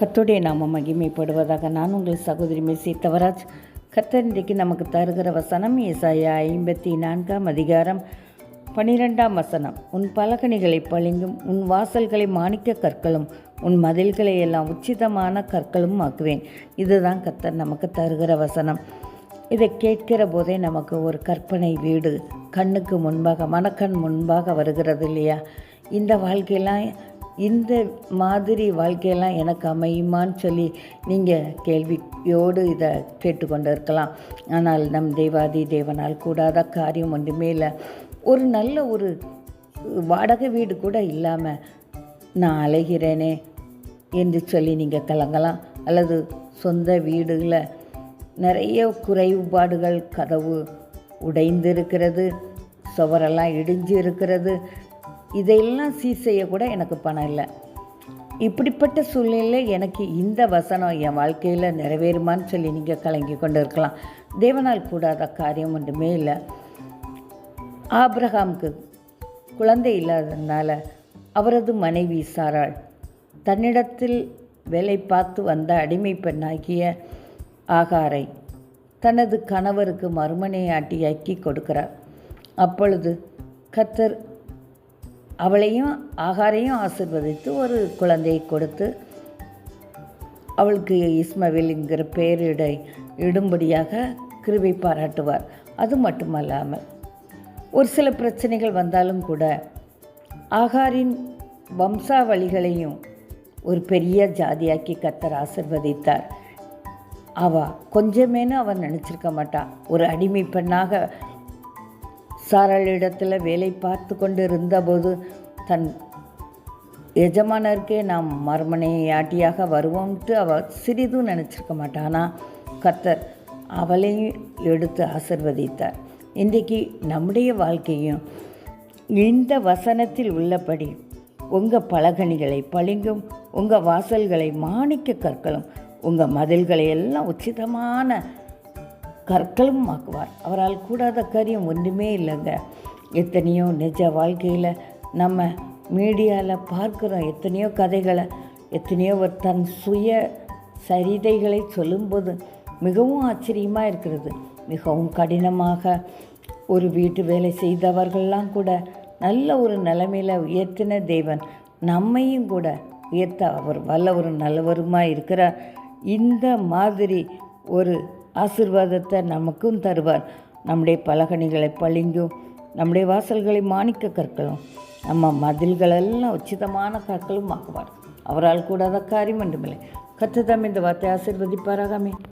கத்துடைய நாம மகிமைப்படுவதாக நான் உங்கள் சகோதரி மெஸ்ஸி தவராஜ். கர்த்தர் இன்றைக்கு நமக்கு தருகிற வசனம் ஏசாயா ஐம்பத்தி நான்காம் அதிகாரம் பனிரெண்டாம் வசனம். உன் பலகணிகளை பளிங்கும் உன் வாசல்களை மாணிக்க கற்களும் உன் மதில்களை எல்லாம் உச்சிதமான கற்களும் ஆக்குவேன். இதுதான் கர்த்தர் நமக்கு தருகிற வசனம். இதை கேட்கிற போதே நமக்கு ஒரு கற்பனை வீடு கண்ணுக்கு முன்பாக மனக்கண் முன்பாக வருகிறது இல்லையா? இந்த வாழ்க்கையெல்லாம் இந்த மாதிரி வாழ்க்கையெல்லாம் எனக்கு அமையுமான்னு சொல்லி நீங்கள் கேள்வியோடு இதை கேட்டுக்கொண்டு இருக்கலாம் ஆனால் நம் தெய்வாதி தேவனால் கூடாத காரியம் ஒன்றுமே இல்லை. ஒரு நல்ல ஒரு வாடகை வீடு கூட இல்லாமல் நான் அலைகிறேனே என்று சொல்லி நீங்கள் கலங்கலாம். அல்லது சொந்த வீடுகளில் நிறைய குறைபாடுகள் கதவு உடைந்திருக்கிறது சுவரெல்லாம் இடிஞ்சு இருக்கிறது இதையெல்லாம் சீ செய்ய கூட எனக்கு பணம் இல்லை. இப்படிப்பட்ட சூழ்நிலையில் எனக்கு இந்த வசனம் என் வாழ்க்கையில் நிறைவேறுமான்னு சொல்லி நீங்கள் கலங்கி கொண்டு இருக்கலாம் தேவனால் கூடாத காரியம் ஒன்றுமே இல்லை. ஆப்ரஹாம்க்கு குழந்தை இல்லாததுனால அவரது மனைவி சாராள் தன்னிடத்தில் வேலை பார்த்து வந்த அடிமை பெண்ணாகிய ஆகாரை தனது கணவருக்கு மறுமனையாட்டியாக்கி கொடுக்கிறார். அப்பொழுது கத்தர் அவளையும் ஆகாரையும் ஆசிர்வதித்து ஒரு குழந்தையை கொடுத்து அவளுக்கு இஸ்மவேலுங்கிற பெயரிடை இடும்படியாக கிருபை பாராட்டுவார். அது மட்டுமல்லாமல் ஒரு சில பிரச்சனைகள் வந்தாலும் கூட ஆகாரின் வம்சாவளிகளையும் ஒரு பெரிய ஜாதியாக்கி கத்தர் ஆசிர்வதித்தார். அவ கொஞ்சமேனு அவன் நினச்சிருக்க மாட்டான் ஒரு அடிமை பெண்ணாக சாரலிடத்தில் வேலை பார்த்து கொண்டு இருந்தபோது தன் எஜமானருக்கே நாம் மர்மனையாட்டியாக வருவோம்ட்டு அவள் சிறிதும் நினச்சிருக்க மாட்டானா கர்த்தர் அவளையும் எடுத்து ஆசிர்வதித்தார். இன்றைக்கு நம்முடைய வாழ்க்கையும் இந்த வசனத்தில் உள்ளபடி உங்கள் பலகணிகளை பளிங்கும் உங்கள் வாசல்களை மாணிக்க கற்களும் உங்கள் மதில்களை எல்லாம் உச்சிதமான கற்களும் ஆக்குவார் அவரால் கூடாத காரியம் ஒன்றுமே இல்லைங்க. எத்தனையோ நிஜ வாழ்க்கையில் நம்ம மீடியாவில் பார்க்குறோம். எத்தனையோ கதைகளை எத்தனையோ ஒரு தன் சுய சரிதைகளை சொல்லும்போது மிகவும் ஆச்சரியமாக இருக்கிறது. மிகவும் கடினமாக ஒரு வீட்டு வேலை செய்தவர்கள்லாம் கூட நல்ல ஒரு நிலைமையில் உயர்த்தின தேவன் நம்மையும் கூட உயர்த்த அவர் வல்ல ஒரு நல்லவருமாக இருக்கிறார். இந்த மாதிரி ஒரு ஆசிர்வாதத்தை நமக்கும் தருவார். நம்முடைய பலகணிகளை பளிங்கும் நம்முடைய வாசல்களை மாணிக்க கற்களும் நம்ம மதில்களெல்லாம் உச்சிதமான கற்களும் ஆக்குவார். அவரால் கூடாத காரியம் ஒன்றுமில்லை. கற்றுதாம் இந்த வார்த்தை ஆசிர்வதிப்பாராகாமே